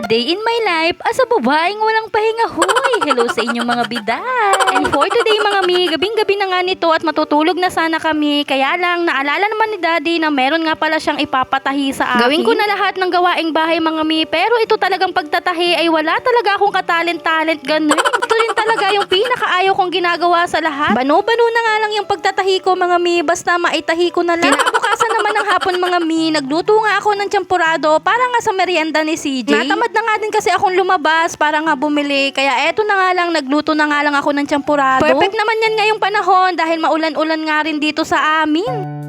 day in my life as a babaeng walang pahinga. Hoy, hello sa inyong mga biday. And for today mga mi, gabing-gabi na nga nito at matutulog na sana kami. Kaya lang, naalala naman ni daddy na meron nga pala siyang ipapatahi sa akin. Gawin ko na lahat ng gawaing bahay mga mi, pero ito talagang pagtatahi ay wala talaga akong katalent-talent ganun. Ito rin talaga yung pinakaayaw kong ginagawa sa lahat. Bano-bano na nga lang yung pagtatahi ko mga mi, basta maitahi ko na lang. Kinabukasan naman ng hapon mga mi, nagluto nga ako ng champurado para nga sa merienda ni CJ. Natamad na nga din kasi akong lumabas para nga bumili, kaya eto na nga lang, nagluto na nga lang ako ng champurado. Perfect naman yan ngayong panahon dahil maulan-ulan nga rin dito sa amin.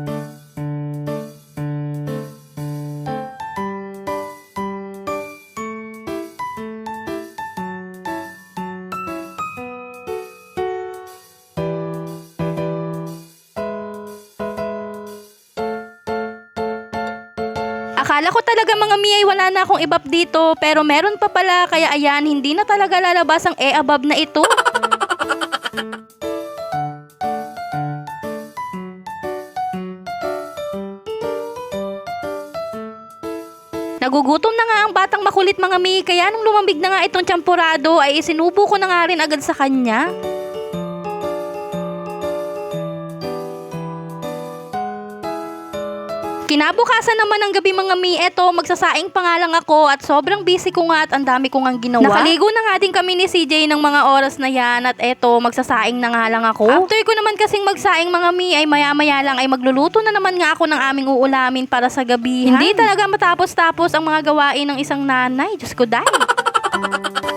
Akala ko talaga mga mi ay wala na akong ibab dito, pero meron pa pala, kaya ayan, hindi na talaga lalabas ang e-abab na ito. Nagugutom na nga ang batang makulit mga mi, kaya nung lumambig na nga itong champurado ay isinubo ko na nga rin agad sa kanya. Kinabukasan naman ng gabi mga mi, eto magsasaing pa nga lang ako at sobrang busy ko nga at ang dami ko nga ginawa. Nakaligo na nga din kami ni CJ ng mga oras na yan at eto magsasaing na nga lang ako. After ko naman kasing magsaing mga mi ay maya-maya lang ay magluluto na naman nga ako ng aming uulamin para sa gabi. Hindi talaga matapos-tapos ang mga gawain ng isang nanay. Diyos ko dahil.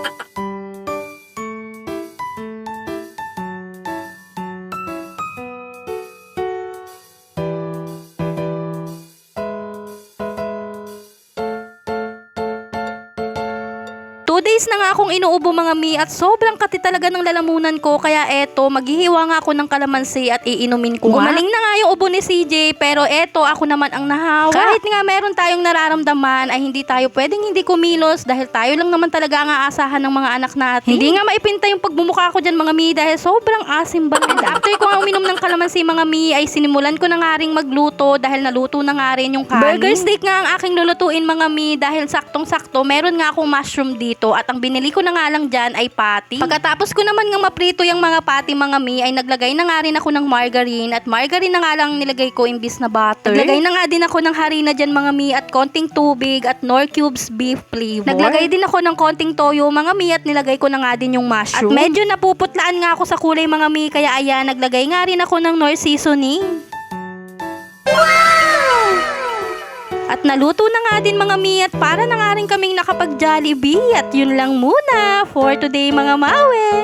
Two days na nga akong inuubo mga mi at sobrang kati talaga ng lalamunan ko kaya eto maghihiwa nga ako ng kalamansi at iinumin ko nga. Gumaling na nga yung ubo ni CJ pero eto ako naman ang nahawa. Kahit nga meron tayong nararamdaman ay hindi tayo pwedeng hindi kumilos dahil tayo lang naman talaga ang aasahan ng mga anak natin. Hindi nga maipinta yung pagbumuka ko dyan mga mi dahil sobrang asim ba. And after ko nga uminom ng kalamansi mga mi ay sinimulan ko na nga ring magluto dahil naluto na nga rin yung kanin. Burger steak nga ang aking lulutuin mga mi dahil saktong-sakto meron nga akong mushroom dito at ang binili ko na nga lang dyan ay patty. Pagkatapos ko naman nga maprito yung mga patty mga mi ay naglagay na nga rin ako ng margarine at margarine na nga lang nilagay ko imbis na butter. Naglagay na nga din ako ng harina dyan mga mi at konting tubig at nor cubes beef flavor. Naglagay din ako ng konting toyo mga mi at nilagay ko na nga din yung mushroom. At medyo napuputlaan nga ako sa kulay mga mi kaya ayan naglagay nga rin ako ng nor seasoning. At naluto na nga din mga mi at para na nga rin kaming nakapag-Jollibee at yun lang muna for today mga mawe.